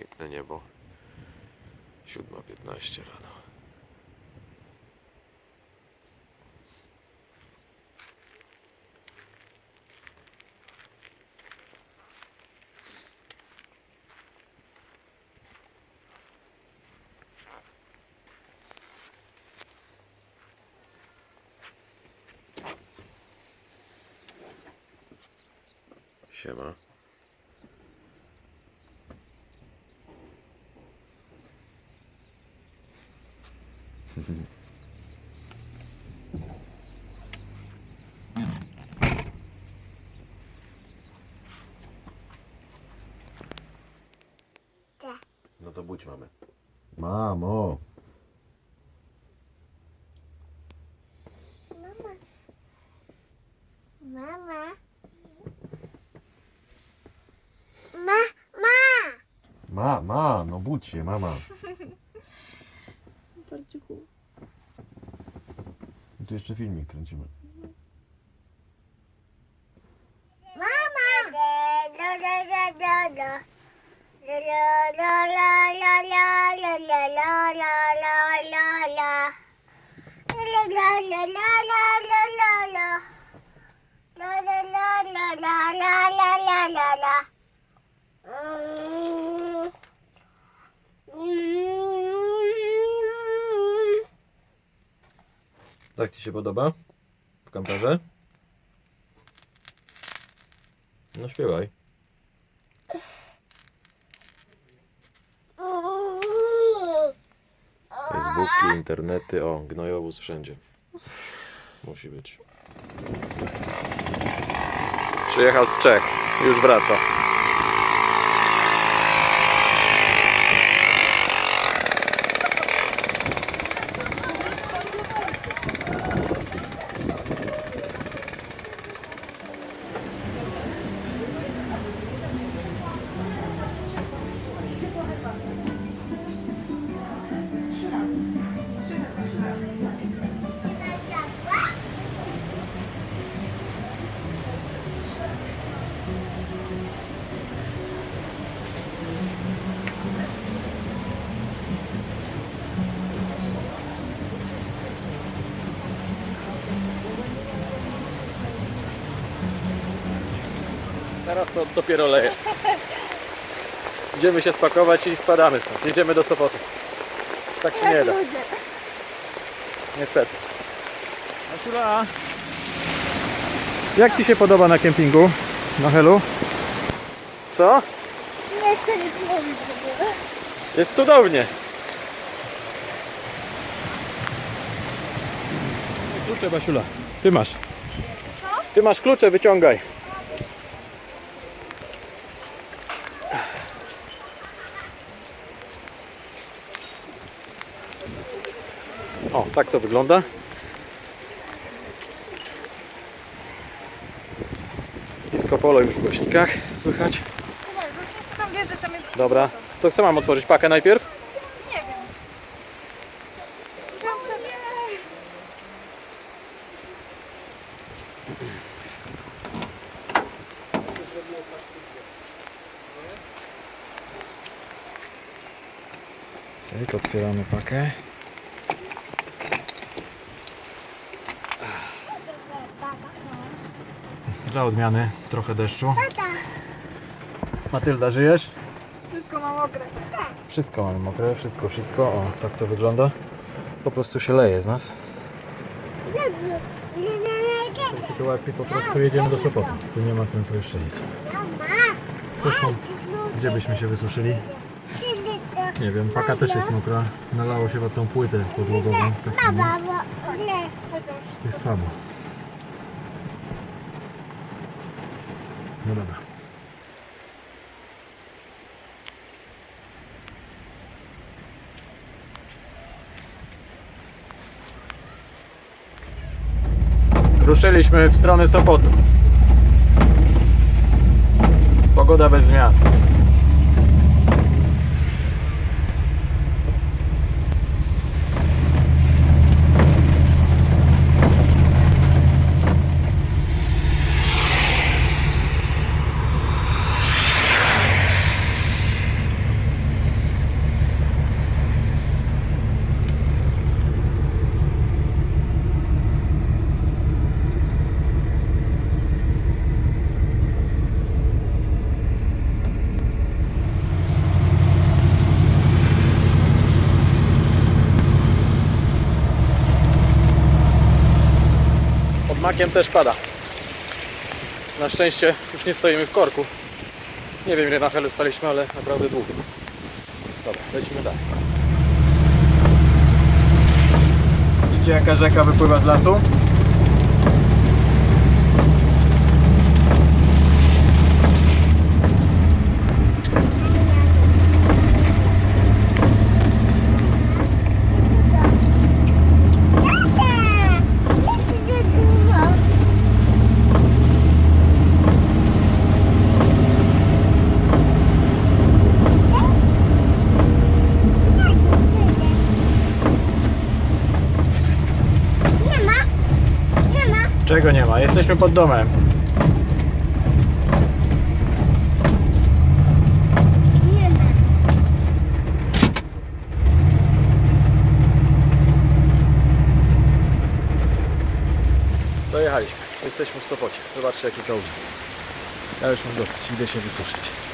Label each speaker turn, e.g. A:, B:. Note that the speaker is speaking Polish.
A: Piękne niebo. 7.15 rano. Siema. No to budź mamy. Mamo.
B: Mama. Mama. Ma, ma.
A: Ma, ma, no budź się, mama.
C: Bardziku.
A: Tu jeszcze filmik kręcimy.
B: Mama. La, la, la, la, la. La, la, la, la, la, la, la, la, la, la, la.
A: Tak Ci się podoba? W kamperze? No śpiewaj. Facebooki, internety, o, gnojowóz wszędzie. Musi być. Przyjechał z Czech, już wraca. Teraz to dopiero leje. Idziemy się spakować i spadamy stąd. Jedziemy do Sopotu. Tak się nie da. Niestety. Asiula, jak Ci się podoba na kempingu? Na Helu? Co?
B: Nie chcę nic mówić w ogóle.
A: Jest cudownie. Klucze, Basiula. Ty masz. Ty masz klucze, wyciągaj. O, tak to wygląda. Disco polo już w głośnikach słychać.
C: Słuchaj, bo już tam wiesz, że tam jest...
A: Dobra, to co mam otworzyć pakę najpierw?
C: Nie wiem.
A: Cyk, otwieramy pakę. Dla odmiany trochę deszczu.
B: Tata.
A: Matylda, żyjesz?
C: Wszystko mam mokre.
A: Wszystko mamy mokre, wszystko, wszystko. O, tak to wygląda. Po prostu się leje z nas. W tej sytuacji po prostu jedziemy do Sopotu. Tu nie ma sensu jeszcze iść. Zresztą, gdzie byśmy się wysuszyli? Nie wiem, paka też jest mokra. Nalało się w tą płytę podłogową. Tak samo. Jest słabo. No dobra. Ruszyliśmy w stronę Sopotu. Pogoda bez zmian. Dźwiękiem też pada. Na szczęście już nie stoimy w korku. Nie wiem ile na helu staliśmy, ale naprawdę długo. Dobra, lecimy dalej. Widzicie jaka rzeka wypływa z lasu? Czego nie ma? Jesteśmy pod domem. Dojechaliśmy. Jesteśmy w Sopocie. Zobaczcie jaki kałuż. Ja już mam dosyć. Idę się wysuszyć.